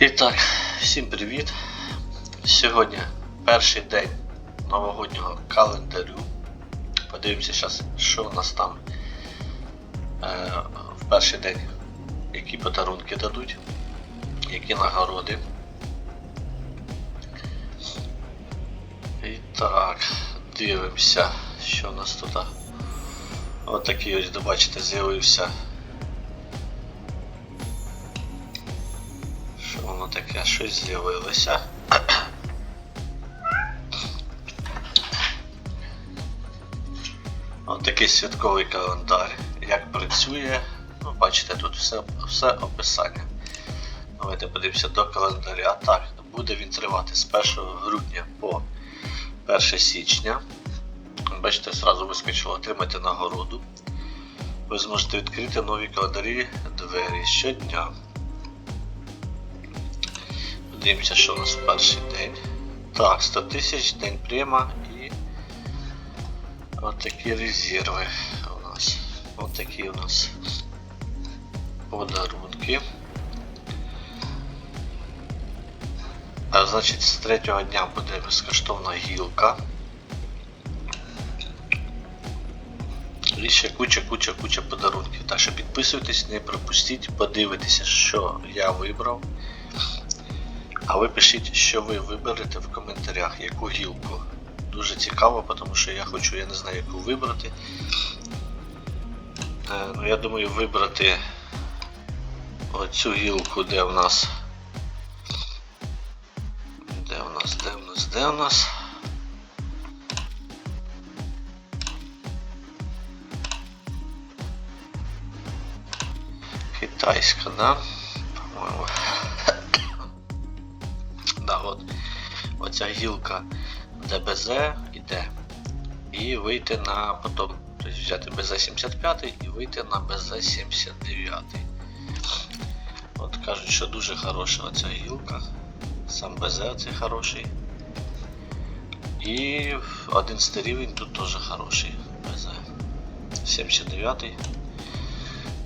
І так, всім привіт! Сьогодні перший день новогоднього календарю. Подивимося зараз, що у нас там е, в перший день, які подарунки дадуть, які нагороди. І так, дивимося, що у нас тут. Ось такий ось, бачите, з'явився. Таке? Щось з'явилося. Ось такий святковий календар. Як працює, ну, бачите, тут все, все описання. Давайте подивимося до календаря. Так, буде він тривати з 1 грудня по 1 січня. Бачите, зразу вискочило отримати нагороду. Ви зможете відкрити нові календарі двері щодня. Подивимося, що у нас перший день. Так, 100 тисяч, день прямо і от резерви у нас. От такі у нас подарунки. А, значить, з третього дня буде безкоштовна гілка. І ще куча, куча, куча подарунків. Так що підписуйтесь, не пропустіть, подивитеся, що я вибрав. А ви пишіть, що ви виберете в коментарях, яку гілку. Дуже цікаво, тому що я хочу, я не знаю, яку вибрати. Е, ну, я думаю, вибрати оцю гілку, де в нас. Де в нас, де в нас, де в нас? Китайська, да? По-моєму. Да, от. Оця гілка ДБЗ іде. І вийти на потім, тобто взяти БЗ-75 і вийти на БЗ-79. От кажуть, що дуже хороша оця гілка. Сам БЗ оцей хороший. І один рівень тут теж хороший БЗ. 79.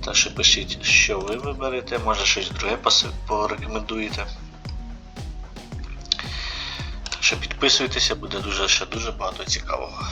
Так що пишіть, що ви виберете, може щось друге порекомендуєте. Що підписуйтеся, буде дуже ще дуже багато цікавого.